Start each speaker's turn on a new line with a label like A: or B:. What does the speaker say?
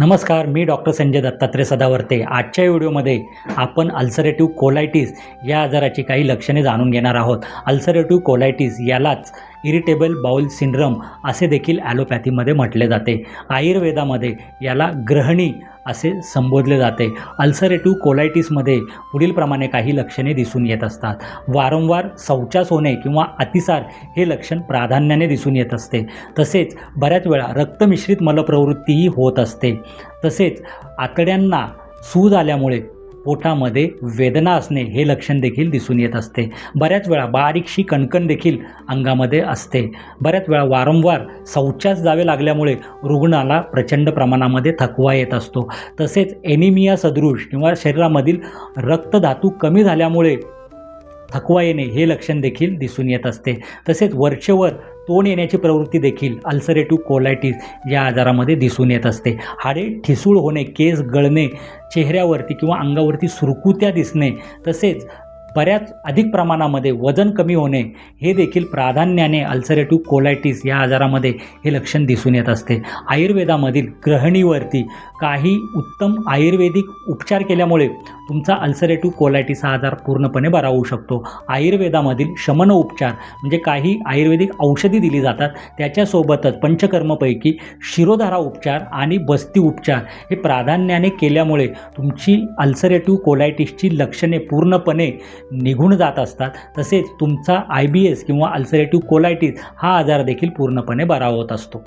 A: नमस्कार मी डॉक्टर संजय दत्तात्रय सदावर्ते. आजच्या व्हिडिओमध्ये आपण अल्सरेटिव्ह कोलायटिस या आजाराची काही लक्षणे जाणून घेणार आहोत. अल्सरेटिव्ह कोलायटिस यालाच इरिटेबल बाउल सिंड्रम असे देखील ॲलोपॅथीमध्ये म्हटले जाते. आयुर्वेदामध्ये याला ग्रहणी असे संबोधले जाते. अल्सरेटिव्ह कोलायटिसमध्ये पुढीलप्रमाणे काही लक्षणे दिसून येत असतात. वारंवार शौचास होणे किंवा अतिसार हे लक्षण प्राधान्याने दिसून येत असते. तसेच बऱ्याच वेळा रक्तमिश्रित मलप्रवृत्तीही होत असते. तसेच आतड्यांना सूज आल्यामुळे पोटामध्ये वेदना असणे हे लक्षण देखील दिसून येत असते. बऱ्याच वेळा बारीकशी कणकण देखील अंगामध्ये असते. बऱ्याच वेळा वारंवार शौचास जावे लागल्यामुळे रुग्णाला प्रचंड प्रमाणामध्ये थकवा येत असतो. तसेच एनिमिया सदृश किंवा शरीरामधील रक्तधातू कमी झाल्यामुळे थकवा येणे हे लक्षण देखील दिसून येत असते. तसेच वरचेवर तोंड येण्याची प्रवृत्ती देखील अल्सरेटिव्ह कोलायटिस या आजारामध्ये दिसून येत असते. हाडे ठिसूळ होणे केस गळणे चेहऱ्यावरती किंवा अंगावरती सुरकुत्या दिसणे तसेच बऱ्याच अधिक प्रमाणामध्ये वजन कमी होणे हे देखील प्राधान्याने अल्सरेटिव्ह कोलायटिस या आजारामध्ये हे लक्षण दिसून येत असते. आयुर्वेदामधील ग्रहणीवरती काही उत्तम आयुर्वेदिक उपचार केल्यामुळे तुमचा अल्सरेटिव्ह कोलायटिस हा आजार पूर्णपणे बरा होऊ शकतो. आयुर्वेदामधील शमन उपचार म्हणजे काही आयुर्वेदिक औषधी दिली जातात त्याच्यासोबतच पंचकर्मपैकी शिरोधारा उपचार आणि बस्ती उपचार हे प्राधान्याने केल्यामुळे तुमची अल्सरेटिव्ह कोलायटिसची लक्षणे पूर्णपणे निघून जात असतात. तसेच तुमचा आय बी एस किंवा अल्सरेटिव्ह कोलायटिस हा आजार देखील पूर्णपणे बरा होत असतो.